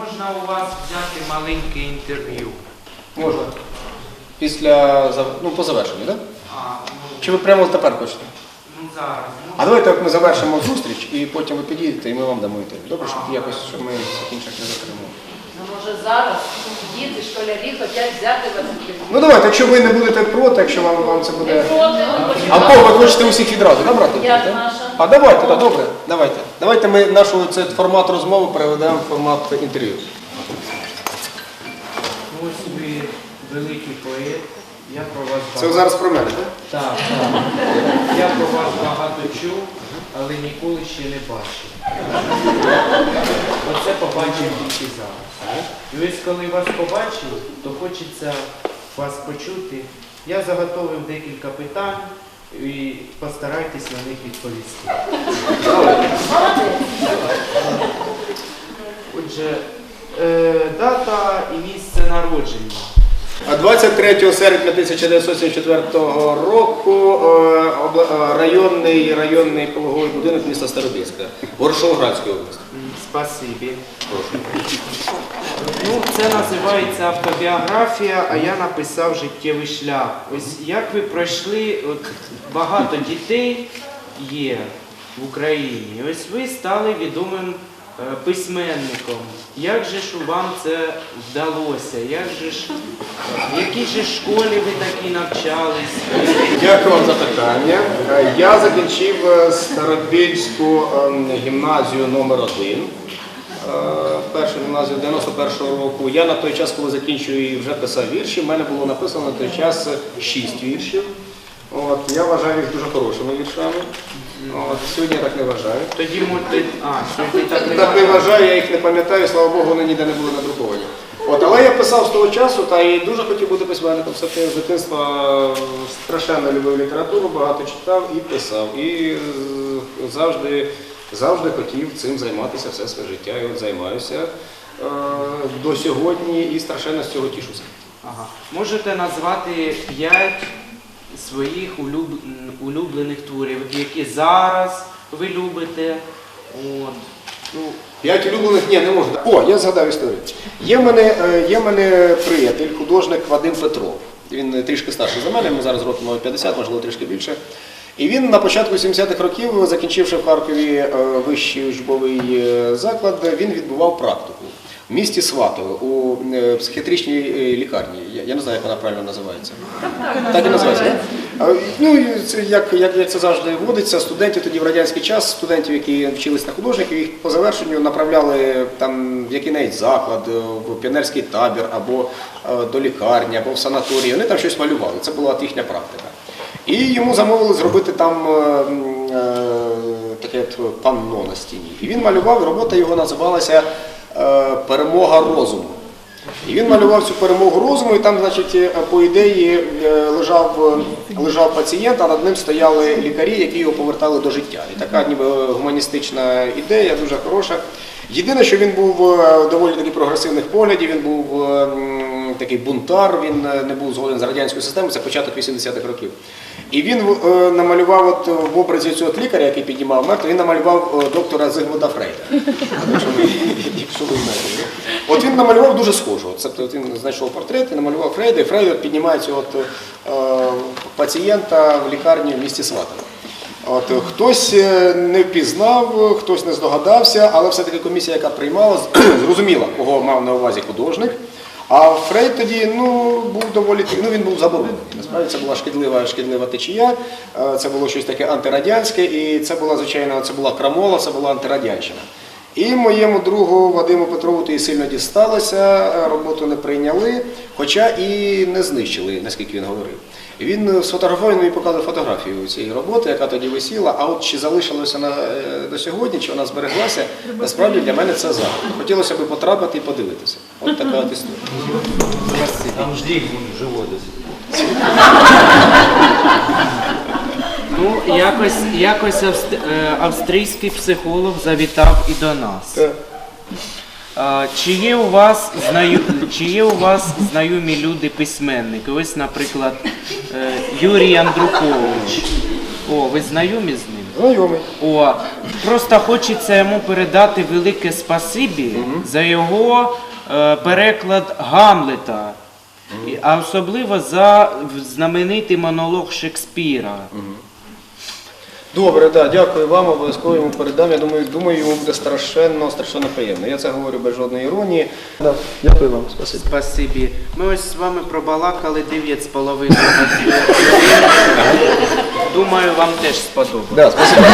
Можна у вас взяти маленьке інтерв'ю. Можна. Після ну, по завершенню, так? А, ну, Чи ви прямо тепер хочете? ну зараз. Ну, А давайте от ми завершимо зустріч і потім ви підійдете і ми вам дамо інтерв'ю. Добре, щоб якось щоб ми всіх інших не затримали. Ну, може зараз діти, школярі хочуть взяти вас інтерв'ю. Ну давайте, якщо ви не будете проти, якщо вам, вам це Не буде. проти, он хоче А кого ви хочете усіх відразу, да, брати? Я наша. А давайте, так, добре, давайте. Давайте ми цей формат розмови переведемо в формат інтерв'ю. ось ви великий поет. Я про вас Це зараз про мене, так? Так, так. Я про вас багато чув, але ніколи ще не бачив. Оце побачив тільки зараз. І ось коли вас побачив, то хочеться вас почути. Я заготовив декілька питань і постарайтесь на них відповісти. Отже, е, дата і місце народження. А 23 серпня 1974 року е, е, районний, районний пологовий будинок міста Старобільська, Ворошилоградської області. Спасибі. Прошу. Ну, це називається автобіографія, а я написав життєвий шлях. Ось як ви пройшли, от багато дітей є в Україні. Ось ви стали відомим письменником. Як же ж вам це вдалося? Як же ж, в якій же школі ви такі навчались? Дякую вам за питання. Е, Я закінчив е, ем, гімназію номер 1 Першу гімназію 91-го року. Я на той час, коли закінчую її, вже писав вірші. У мене було написано на той час 6 віршів. От, я вважаю їх дуже хорошими віршами. От, сьогодні я так не вважаю. Тоді можете. А, сьогодні так не Так не вважаю, я їх не пам'ятаю, слава Богу, вони ніде не були надруковані. От, але я писав з того часу та і дуже хотів бути письменником. Все-таки з дитинства е, страшенно любив літературу, багато читав і писав. І е, завжди, завжди хотів цим займатися все своє життя. І от займаюся е, до сьогодні і страшенно з цього тішуся. Ага. Можете назвати п'ять своїх улюб... улюблених творів, які зараз ви любите. От. Ну, П'ять улюблених ні, не можу. О, я згадав історію. Є в мене, е, є мене приятель, художник Вадим Петров. Він е, трішки старший за мене, йому зараз років мабуть, 50, можливо, трішки більше. І він на початку 70-х років, закінчивши в Харкові е, вищий учбовий заклад, він відбував практику в місті Сватове у е, психіатричній е, лікарні. Я, не знаю, як вона правильно називається. Так і називається. Ну, це як, як, як це завжди водиться, студентів тоді в радянський час, студентів, які вчились на художників, їх по завершенню направляли там в який-небудь заклад, е, в піонерський табір або е, до лікарні, або в санаторії. Вони там щось малювали. Це була їхня практика. І йому замовили зробити там е, е, таке панно на стіні. І він малював, робота його називалася е, Перемога розуму. І він малював цю перемогу розуму, і там, значить, е, по ідеї е, лежав, е, лежав пацієнт, а над ним стояли лікарі, які його повертали до життя. І така ніби гуманістична ідея, дуже хороша. Єдине, що він був е, доволі таки прогресивних поглядів, він був е, такий бунтар, він е, не був згоден з радянською системою, це початок 80-х років. І він е, намалював от в образі цього лікаря, який піднімав мертвих, він намалював е, доктора Зигмунда Фрейда. Ви, знаєте. От він намалював дуже схожого. Тобто він знайшов портрет і намалював Фрейда, і Фрейд піднімає цього от, е, пацієнта в лікарні в місті Сватове. От, е, хтось е, не впізнав, хтось не здогадався, але все-таки комісія, яка приймала, зрозуміла, кого мав на увазі художник. А Фрейд тоді ну, був доволі ну, він був заборонений. Насправді це була шкідлива, шкідлива течія, е, це було щось таке антирадянське, і це була, звичайно, це була крамола, це була антирадянщина. І моєму другу Вадиму Петрову то і сильно дісталося, е, роботу не прийняли, хоча і не знищили, наскільки він говорив. Він сфотографував мені показав фотографію цієї роботи, яка тоді висіла. А от чи залишилося на, е, до сьогодні, чи вона збереглася, насправді для мене це загадка. Хотілося б потрапити і подивитися. От така от. Там жди живой до сих пор. ну якось, якось е, австрійський психолог завітав і до нас. А, Чи є у вас знаю... чи є у вас знайомі люди письменники? Ось, наприклад, е, Юрій Андрукович. О, ви знайомі з ним? Знайомий. О, просто хочеться йому передати велике спасибі за його е, переклад Гамлета, І- а особливо за знаменитий монолог Шекспіра. Добре, да, дякую вам, обов'язково йому передам. Я думаю, думаю, йому буде страшенно, страшенно приємно. Я це говорю без жодної іронії. Да, дякую вам, спасибі. Спасибі. Ми ось з вами пробалакали дев'ять з половиною годин. Думаю, вам теж сподобалося. Да, спасибо.